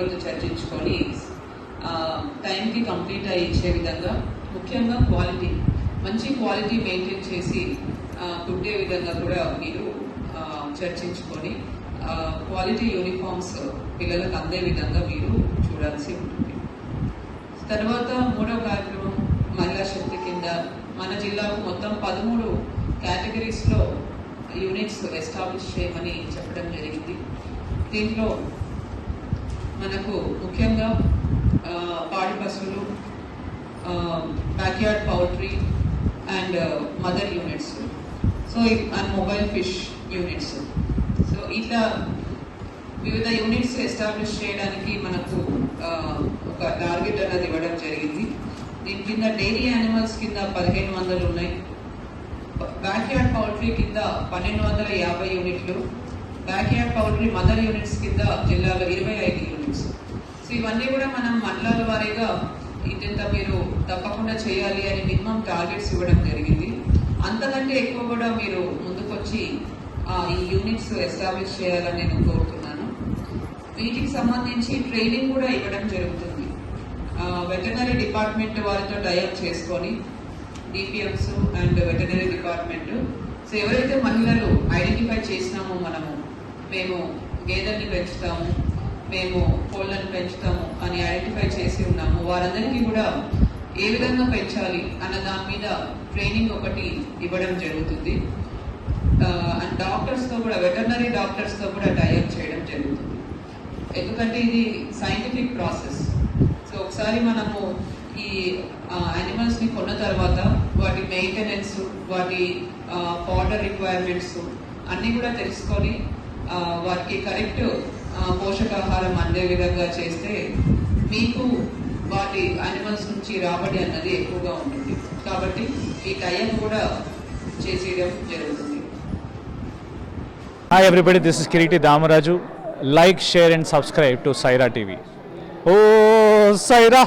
గురించి చర్చించుకొని టైంకి కంప్లీట్ అయ్యి ఇచ్చే విధంగా ముఖ్యంగా క్వాలిటీ మంచి క్వాలిటీ మెయింటైన్ చేసి కుట్టే విధంగా కూడా మీరు చర్చించుకొని క్వాలిటీ యూనిఫామ్స్ పిల్లలకు అందే విధంగా మీరు చూడాల్సి ఉంటుంది. తర్వాత మూడో కార్యక్రమం మహిళా శక్తి కింద మన జిల్లాకు మొత్తం పదమూడు కేటగిరీస్లో యూనిట్స్ ఎస్టాబ్లిష్ చేయమని చెప్పడం జరిగింది. దీంట్లో మనకు ముఖ్యంగా పాడి పశువులు backyard poultry and mother units so and mobile fish units so ఇట్లా వివిధ యూనిట్స్ ఎస్టాబ్లిష్ చేయడానికి మనకు ఒక టార్గెట్ అనేది ఇవ్వడం జరిగింది. దీని కింద డైరీ యానిమల్స్ కింద పదిహేను వందలు ఉన్నాయి. బ్యాక్యార్డ్ పౌల్ట్రీ కింద పన్నెండు వందల యాభై యూనిట్లు బ్యాక్యార్డ్ పౌల్ట్రీ మదర్ యూనిట్స్ కింద జిల్లాలో ఇరవై సో ఇవన్నీ కూడా మనం మండలాల వారీగా ఇంత మీరు తప్పకుండా చేయాలి అని మినిమం టార్గెట్స్ ఇవ్వడం జరిగింది. అంతకంటే ఎక్కువ కూడా మీరు ముందుకొచ్చి ఈ యూనిట్స్ ఎస్టాబ్లిష్ చేయాలని నేను కోరుతున్నాను. వీటికి సంబంధించి ట్రైనింగ్ కూడా ఇవ్వడం జరుగుతుంది. వెటనరీ డిపార్ట్మెంట్ వారితో టైఅప్ చేసుకొని DPMs and veterinary department. So ఎవరైతే మహిళలు ఐడెంటిఫై చేసినామో మనము మేము గేదెల్ని పెంచుతాము. మేము కోళ్ళను పెంచుతాము అని ఐడెంటిఫై చేసి ఉన్నాము. వారందరికీ కూడా ఏ విధంగా పెంచాలి అన్న దాని మీద ట్రైనింగ్ ఒకటి ఇవ్వడం జరుగుతుంది. అండ్ డాక్టర్స్తో కూడా వెటర్నరీ డాక్టర్స్తో కూడా టైఅప్ చేయడం జరుగుతుంది. ఎందుకంటే ఇది సైంటిఫిక్ ప్రాసెస్ సో ఒకసారి మనము ఈ యానిమల్స్ని కొన్న తర్వాత వాటి మెయింటెనెన్స్ వాటి ఫాడర్ రిక్వైర్మెంట్స్ అన్నీ కూడా తెలుసుకొని వాటికి కరెక్ట్ పోషకాహారం అందే విధంగా చేస్తే మీకు వాటి యానిమల్స్ నుంచి రాబడి అన్నది ఎక్కువగా ఉంటుంది కాబట్టి ఈ టైం కూడా చేసేయడం జరుగుతుంది Hi everybody, this is Kiriti Damaraju. Like, share and subscribe to Saira TV. Oh, Saira!